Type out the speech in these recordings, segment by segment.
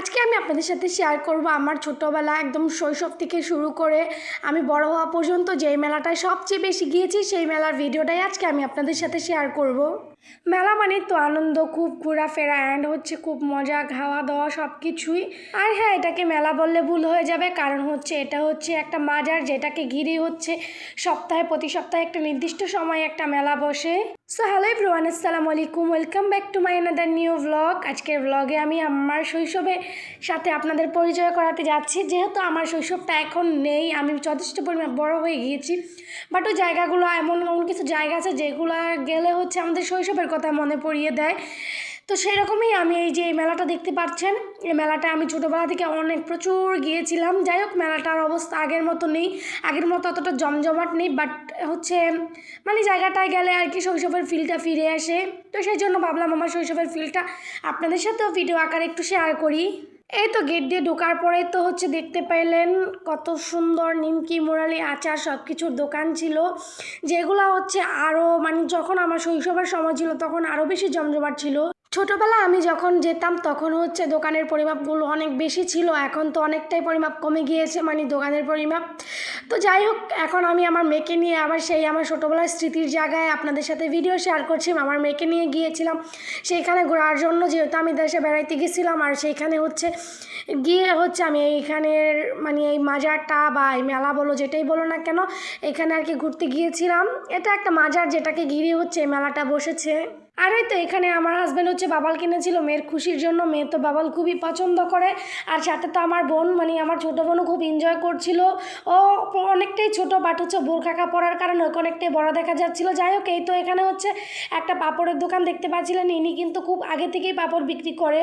আজকে আমি আপনাদের সাথে শেয়ার করব আমার ছোটোবেলা একদম শৈশব থেকে শুরু করে আমি বড় হওয়া পর্যন্ত যেই মেলাটায় সবচেয়ে বেশি গিয়েছি সেই মেলার ভিডিওটাই আজকে আমি আপনাদের সাথে শেয়ার করব। মেলা মানে তো আনন্দ, খুব ঘোরাফেরা অ্যান্ড হচ্ছে খুব মজা, খাওয়া দাওয়া সব কিছুই আর হ্যাঁ এটাকে মেলা বললে ভুল হয়ে যাবে, কারণ হচ্ছে এটা হচ্ছে একটা মাজার যেটাকে ঘিরে হচ্ছে সপ্তাহে, প্রতি সপ্তাহে একটা নির্দিষ্ট সময় একটা মেলা বসে। সো হ্যালো এভরিওয়ান আসসালামু আলাইকুম welcome back to my another new blog আজকের ব্লগে আমি আমার শৈশবে সাথে আপনাদের পরিচয় করাতে যাচ্ছি। যেহেতু আমার শৈশবটা এখন নেই, আমি যথেষ্ট পরিমাণ বড় হয়ে গিয়েছি। বাট ওই জায়গাগুলো, এমন এমন কিছু জায়গা আছে যেগুলো গেলে হচ্ছে আমাদের শৈশবের কথা মনে পড়িয়ে দেয়। তো সেই রকমই আমি এই যে এই মেলাটা দেখতে পাচ্ছেন, এই মেলাটা আমি ছোটোবেলা থেকে অনেক প্রচুর গিয়েছিলাম। যাই হোক মেলাটার অবস্থা আগের মতো নেই, আগের মতো অতটা জমজমাট নেই বাট হচ্ছে মানে জায়গাটায় গেলে আর কি শৈশবের ফিলটা ফিরে আসে। তো সেই জন্য ভাবলাম আমার শৈশবের ফিলটা আপনাদের সাথেও ভিডিও আকারে একটু শেয়ার করি। এই তো গেট দিয়ে ঢোকার পরে তো হচ্ছে দেখতে পাইলেন কত সুন্দর নিমকি, মোরালি আচার সব কিছুর দোকান ছিল। যেগুলো হচ্ছে আরও মানে যখন আমার শৈশবের সময় ছিল তখন আরও বেশি জমজমাট ছিল। ছোটোবেলা আমি যখন যেতাম, তখন হচ্ছে দোকানের পরিমাপগুলো অনেক বেশি ছিল। এখন তো অনেকটাই পরিমাপ কমে গিয়েছে মানে দোকানের পরিমাপ। তো যাই হোক, এখন আমি আমার মেয়েকে নিয়ে আবার সেই আমার ছোটোবেলার স্মৃতির জায়গায় আপনাদের সাথে ভিডিও শেয়ার করছি। আমার মেয়েকে নিয়ে গিয়েছিলাম, সেইখানে ঘোরার জন্য যেহেতু আমি দেশে বেড়াইতে গেছিলাম। আর সেইখানে হচ্ছে গিয়ে হচ্ছে আমি এইখানের মানে এই মাজারটা বা এই মেলা বলো, যেটাই বলো না কেন, এখানে আর কি ঘুরতে গিয়েছিলাম। এটা একটা মাজার যেটাকে ঘিরে হচ্ছে এই মেলাটা বসেছে। আর ওই তো এখানে আমার হাজব্যান্ড হচ্ছে বাবাল কিনেছিল, মেয়ের খুশির জন্য। মেয়ে তো বাবাল খুবই পছন্দ করে। আর সাথে তো আমার বোন মানে আমার ছোটো বোনও খুব এনজয় করছিল। ও অনেকটাই ছোটো বাট হচ্ছে বোরখা পরার কারণে ওকে অনেকটাই বড় দেখা যাচ্ছিল। যাই হোক, এই তো এখানে হচ্ছে একটা পাপড়ের দোকান দেখতে পাচ্ছিলেন। ইনি কিন্তু খুব আগে থেকেই পাপড় বিক্রি করে।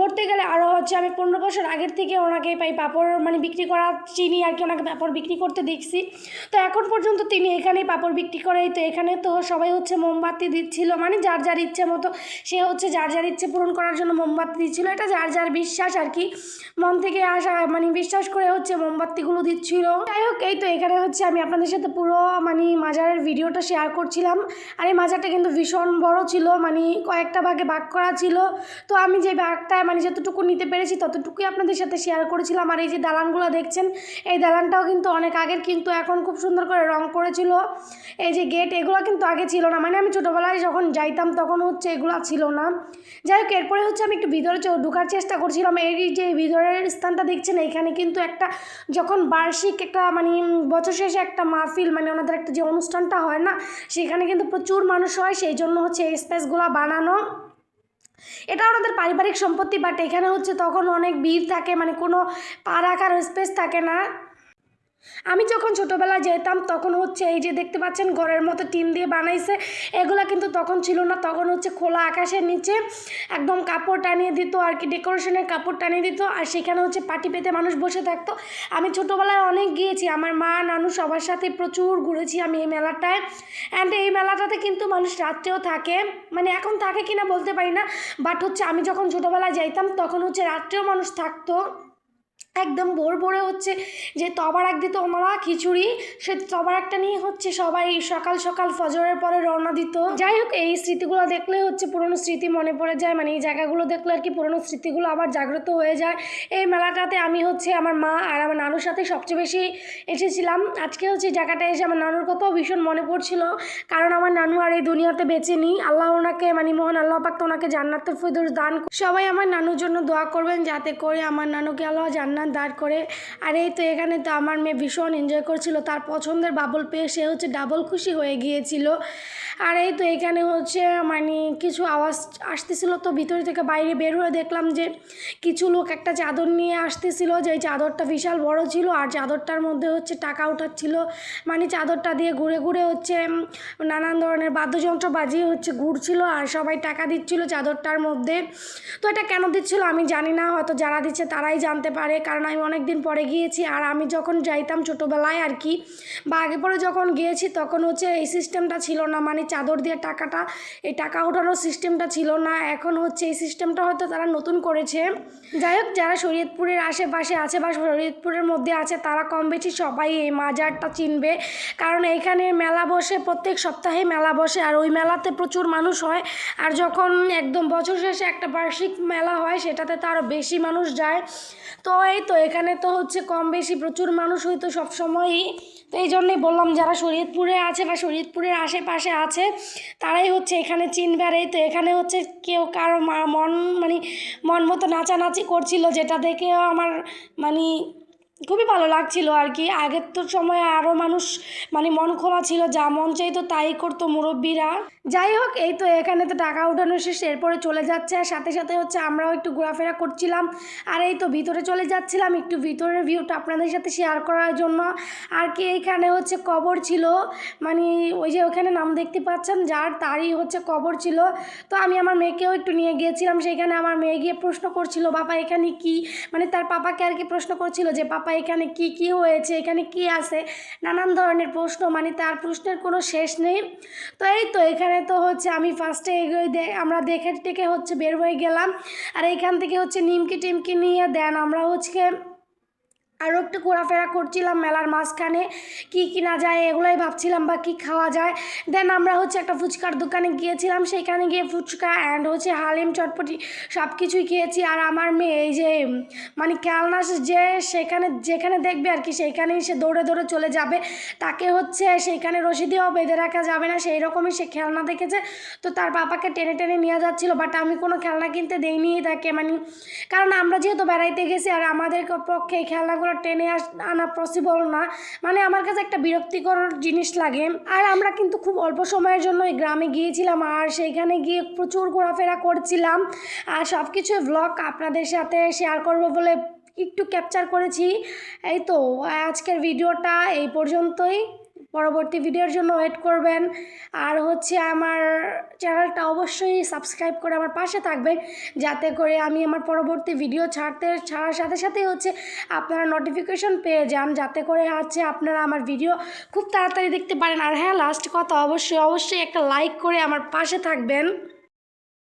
বলতে গেলে আরও হচ্ছে আমি পনেরো বছর আগের থেকে ওনাকে পাই পাপড় মানে বিক্রি করা চিনি আর কি ওনাকে পাপড় বিক্রি করতে দেখছি। তো এখন পর্যন্ত তিনি এখানেই পাপড় বিক্রি করে তো এখানে তো সবাই হচ্ছে মোমবাতি দিচ্ছিল মানে যার যার ইচ্ছে মতো, সে হচ্ছে যার যার ইচ্ছে পূরণ করার জন্য মোমবাতি দিচ্ছিল। এটা যার যার বিশ্বাস আর কি। মন থেকে আসা মানে বিশ্বাস করে হচ্ছে মোমবাতিগুলো দিচ্ছিল। যাই হোক, এই তো এখানে হচ্ছে আমি আপনাদের সাথে পুরো মানে মাজারের ভিডিওটা শেয়ার করছিলাম। আর এই মাজারটা কিন্তু ভীষণ বড় ছিল মানে কয়েকটা ভাগে ভাগ করা ছিল। তো আমি যে ভাগটায় মানে যতটুকু নিতে পেরেছি ততটুকুই আপনাদের সাথে শেয়ার করেছিলাম। আর এই যে দালানগুলো দেখছেন, এই দালানটাও কিন্তু অনেক আগের, কিন্তু এখন খুব সুন্দর করে রং করেছিল। এই যে গেট এগুলো কিন্তু আগে ছিল না। মানে আমি ছোটোবেলায় যখন যাইতাম তখন হচ্ছে এগুলো ছিল না। যাই হোক, এরপরে হচ্ছে আমি একটু ভিতরে ঢোকার চেষ্টা করছিলাম। এই যে ভিতরের স্থানটা দেখছেন, এখানে কিন্তু একটা যখন বার্ষিক একটা মানে বছর শেষে একটা মাহফিল মানে ওনাদের একটা যে অনুষ্ঠানটা হয় না, সেখানে কিন্তু প্রচুর মানুষ হয়। সেই জন্য হচ্ছে এই স্পেসগুলো বানানো। এটা ওনাদের পারিবারিক সম্পত্তি, বাট এখানে হচ্ছে তখন অনেক ভিড় থাকে মানে কোনো পা রাখার স্পেস থাকে না। আমি যখন ছোটোবেলায় যেতাম, তখন হচ্ছে এই যে দেখতে পাচ্ছেন ঘরের মতো টিন দিয়ে বানাইছে। এগুলা কিন্তু তখন ছিল না, তখন হচ্ছে খোলা আকাশের নিচে একদম কাপড় টানিয়ে দিত আর কি, ডেকোরেশনের কাপড় টানিয়ে দিত আর সেখানে হচ্ছে পাটি পেতে মানুষ বসে থাকতো। আমি ছোটোবেলায় অনেক গিয়েছি, আমার মা, নানু সবার সাথে প্রচুর ঘুরেছি আমি এই মেলাটায়। অ্যান্ড এই মেলাটাতে কিন্তু মানুষ রাত্রেও থাকে মানে এখন থাকে কিনা বলতে পারি না বাট হচ্ছে আমি যখন ছোটোবেলায় যাইতাম, তখন হচ্ছে রাত্রেও মানুষ থাকতো। একদম ভোর ভোরে হচ্ছে যে তবারাক দিত ওনারা খিচুড়ি, সে তবার একটা নিয়ে হচ্ছে সবাই সকাল সকাল ফজরের পরে রওনা দিত। যাই হোক, এই স্মৃতিগুলো দেখলে হচ্ছে পুরনো স্মৃতি মনে পড়ে যায় মানে এই জায়গাগুলো দেখলে আর কি পুরনো স্মৃতিগুলো আবার জাগ্রত হয়ে যায়। এই মেলাটাতে আমি হচ্ছে আমার মা আর আমার নানুর সাথে সবচেয়ে বেশি এসেছিলাম। আজকে হচ্ছে এই জায়গাটায় এসে আমার নানুর কথাও ভীষণ মনে পড়ছিল, কারণ আমার নানু আর এই দুনিয়াতে বেঁচে নেই। আল্লাহ ওনাকে মানে মোহন আল্লাহ পাক তো ওনাকে জান্নাতের ফিরদৌস দান সবাই আমার নানুর জন্য দোয়া করবেন যাতে করে আমার নানুকে আল্লাহ জান্নাত দাঁড় করে, আর, এই তো এখানে তো আমার মেয়ে ভীষণ এনজয় করছিল, তার পছন্দের বাবল পেয়ে সে হচ্ছে ডাবল খুশি হয়ে গিয়েছিল। আর এই তো এখানে হচ্ছে মানে কিছু আওয়াজ আসতেছিল তো ভিতর থেকে বাইরে বের হয়ে দেখলাম যে কিছু লোক একটা চাদর নিয়ে আসতেছিল যে চাদরটা বিশাল বড় ছিল আর চাদরটার মধ্যে হচ্ছে টাকা উঠাচ্ছিল। মানে চাদরটা দিয়ে ঘুরে ঘুরে হচ্ছে নানান ধরনের বাদ্যযন্ত্র বাজিয়ে হচ্ছে ঘুরছিল আর সবাই টাকা দিচ্ছিল চাদরটার মধ্যে। তো এটা কেন দিচ্ছিল আমি জানি না, হয়তো যারা দিচ্ছে তারাই জানতে পারে কারণ আমি অনেক দিন পরে গিয়েছি আর আমি যখন যাইতাম ছোটোবেলায় আর কি, বা আগে পরে যখন গিয়েছি তখন হচ্ছে এই সিস্টেমটা ছিল না মানে চাদর দিয়ে টাকাটা, এই টাকা ওঠানোর সিস্টেমটা ছিল না, এখন হচ্ছে এই সিস্টেমটা হয়তো তারা নতুন করেছে। যাই হোক, যারা শরীয়তপুরের আশেপাশে আছে বা শরীয়তপুরের মধ্যে আছে, তারা কম বেশি সবাই এই মাজারটা চিনবে। কারণ এইখানে মেলা বসে, প্রত্যেক সপ্তাহে মেলা বসে, আর ওই মেলাতে প্রচুর মানুষ হয়। আর যখন একদম বছর শেষে একটা বার্ষিক মেলা হয়, সেটাতে তো আরও বেশি মানুষ যায়। তো এই তো এখানে তো হচ্ছে কম বেশি প্রচুর মানুষ হয়তো সবসময়ই তো এই জন্যই বললাম যারা শরীয়তপুরে আছে বা শরীয়তপুরের আশেপাশে আছে, তারাই হচ্ছে এখানে চিনবে এই তো এখানে হচ্ছে কেউ কারও মন মানে মন মতো নাচানাচি করছিল, যেটা দেখেও আমার মানে খুবই ভালো লাগছিল আর কি। আগের তো সময় আরও মানুষ মানে মন খোলা ছিল, যা মন চাইতো তাই করতো মুরব্বীরা। যাই হোক, এই তো এখানে তো টাকা উঠানো শেষ, এরপরে চলে যাচ্ছে। আর সাথে সাথে হচ্ছে আমরাও একটু ঘোরাফেরা করছিলাম। আর এই তো ভিতরে চলে যাচ্ছিলাম, একটু ভিতরের ভিউটা আপনাদের সাথে শেয়ার করার জন্য। আর কি এইখানে হচ্ছে কবর ছিল মানে ওই যে ওখানে নাম দেখতে পাচ্ছেন, যার তারই হচ্ছে কবর ছিল। তো আমি আমার মেয়েকেও একটু নিয়ে গিয়েছিলাম সেখানে আমার মেয়ে গিয়ে প্রশ্ন করছিল, বাবা, এখানে কি? মানে তার পাপাকে আর কি প্রশ্ন করছিল যে, পাপা এখানে কি কি হয়েছে, এখানে কি আছে? নানান ধরনের প্রশ্ন মানে তার প্রশ্নের কোনো শেষ নেই। তো এই তো, এখানে তো হচ্ছে আমি ফার্স্টে এগোই আমরা দেখে টেকে হচ্ছে বের হয়ে গেলাম। আর এখান থেকে হচ্ছে নিমকি টিমকি নিয়ে দেন, আমরা হচ্ছে আরও একটু ঘোরাফেরা করছিলাম মেলার মাঝখানে, কী কিনা যায় এগুলোই ভাবছিলাম বা কী খাওয়া যায়। দেন আমরা হচ্ছে একটা ফুচকার দোকানে গিয়েছিলাম, সেখানে গিয়ে ফুচকা অ্যান্ড হচ্ছে হালিম চটপটি সব কিছুই খেয়েছি। আর আমার মেয়ে এই যে মানে খেলনা যে সেখানে, যেখানে দেখবে আর কি সেইখানেই সে দৌড়ে দৌড়ে চলে যাবে। তাকে হচ্ছে সেইখানে রশি দিয়েও বেঁধে রাখা যাবে না, সেই রকমই সে খেলনা দেখেছে। তো তার বাবাকে টেনে টেনে নিয়ে যাচ্ছিল বাট আমি কোনো খেলনা কিনতে দেইনি তাকে মানে কারণ আমরা যেহেতু বেড়াইতে গেছি, আর আমাদের পক্ষে এই খেলনাগুলো টেনে আস, আনা পসিবল না। মানে আমার কাছে একটা বিরক্তিকর জিনিস লাগে। আর আমরা কিন্তু খুব অল্প সময়ের জন্য এই গ্রামে গিয়েছিলাম আর সেইখানে গিয়ে প্রচুর ঘোরাফেরা করছিলাম। আর সব কিছু ব্লগ আপনাদের সাথে শেয়ার করব বলে একটু ক্যাপচার করেছি। এই তো, আজকের ভিডিওটা এই পর্যন্তই। পরবর্তী ভিডিওর জন্য ওয়েট করবেন। আর হচ্ছে আমার চ্যানেলটা অবশ্যই সাবস্ক্রাইব করে আমার পাশে থাকবেন, যাতে করে আমি আমার পরবর্তী ভিডিও ছাড়তে, ছাড়ার সাথে সাথেই হচ্ছে আপনারা নোটিফিকেশন পেয়ে যান, যাতে করে হচ্ছে আপনারা আমার ভিডিও খুব তাড়াতাড়ি দেখতে পারেন। আর হ্যাঁ লাস্ট কথা অবশ্যই অবশ্যই একটা লাইক করে আমার পাশে থাকবেন।